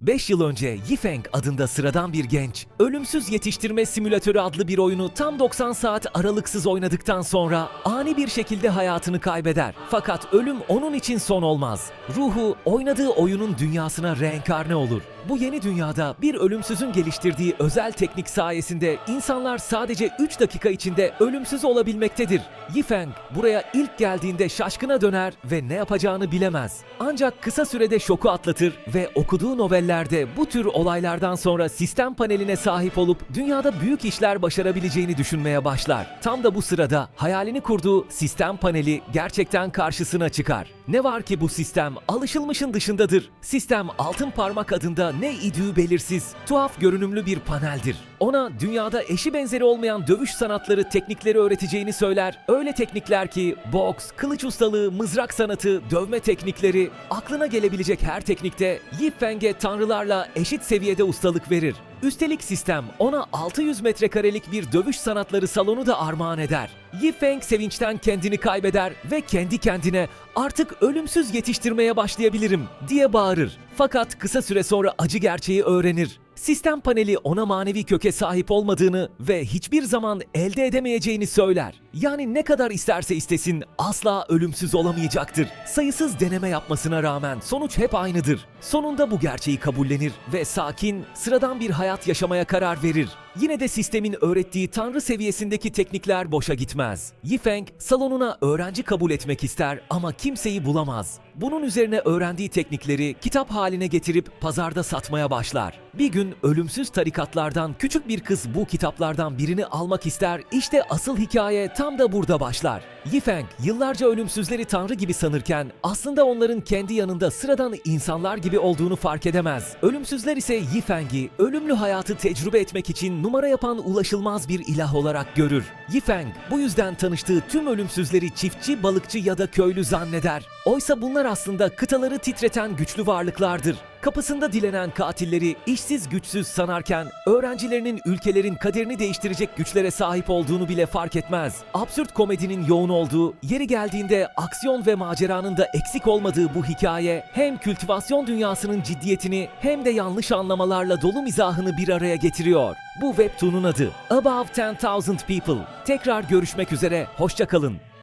5 yıl önce Yifeng adında sıradan bir genç, Ölümsüz Yetiştirme Simülatörü adlı bir oyunu tam 90 saat aralıksız oynadıktan sonra ani bir şekilde hayatını kaybeder. Fakat ölüm onun için son olmaz. Ruhu oynadığı oyunun dünyasına reenkarne olur. Bu yeni dünyada bir ölümsüzün geliştirdiği özel teknik sayesinde insanlar sadece 3 dakika içinde ölümsüz olabilmektedir. Yifeng buraya ilk geldiğinde şaşkına döner ve ne yapacağını bilemez. Ancak kısa sürede şoku atlatır ve okuduğu novellerde bu tür olaylardan sonra sistem paneline sahip olup dünyada büyük işler başarabileceğini düşünmeye başlar. Tam da bu sırada hayalini kurduğu sistem paneli gerçekten karşısına çıkar. Ne var ki bu sistem alışılmışın dışındadır. Sistem altın parmak adında ne idüğü belirsiz, tuhaf görünümlü bir paneldir. Ona dünyada eşi benzeri olmayan dövüş sanatları, teknikleri öğreteceğini söyler. Öyle teknikler ki boks, kılıç ustalığı, mızrak sanatı, dövme teknikleri, aklına gelebilecek her teknikte Yifeng'e tanrılarla eşit seviyede ustalık verir. Üstelik sistem ona 600 metrekarelik bir dövüş sanatları salonu da armağan eder. Yifeng sevinçten kendini kaybeder ve kendi kendine artık ölümsüz yetiştirmeye başlayabilirim diye bağırır. Fakat kısa süre sonra acı gerçeği öğrenir. Sistem paneli ona manevi köke sahip olmadığını ve hiçbir zaman elde edemeyeceğini söyler. Yani ne kadar isterse istesin asla ölümsüz olamayacaktır. Sayısız deneme yapmasına rağmen sonuç hep aynıdır. Sonunda bu gerçeği kabullenir ve sakin, sıradan bir hayat yaşamaya karar verir. Yine de sistemin öğrettiği tanrı seviyesindeki teknikler boşa gitmez. Yifeng salonuna öğrenci kabul etmek ister ama kimseyi bulamaz. Bunun üzerine öğrendiği teknikleri kitap haline getirip pazarda satmaya başlar. Bir gün ölümsüz tarikatlardan küçük bir kız bu kitaplardan birini almak ister. İşte asıl hikaye tam da burada başlar. Yifeng yıllarca ölümsüzleri tanrı gibi sanırken aslında onların kendi yanında sıradan insanlar gibi olduğunu fark edemez. Ölümsüzler ise Yifeng'i ölümlü hayatı tecrübe etmek için numara yapan ulaşılmaz bir ilah olarak görür. Yifeng bu yüzden tanıştığı tüm ölümsüzleri çiftçi, balıkçı ya da köylü zanneder. Oysa bunlar aslında kıtaları titreten güçlü varlıklardır. Kapısında dilenen katilleri işsiz güçsüz sanarken öğrencilerinin ülkelerin kaderini değiştirecek güçlere sahip olduğunu bile fark etmez. Absürt komedinin yoğun olduğu, yeri geldiğinde aksiyon ve maceranın da eksik olmadığı bu hikaye hem kültivasyon dünyasının ciddiyetini hem de yanlış anlamalarla dolu mizahını bir araya getiriyor. Bu webtoon'un adı Above 10,000 People. Tekrar görüşmek üzere, hoşçakalın.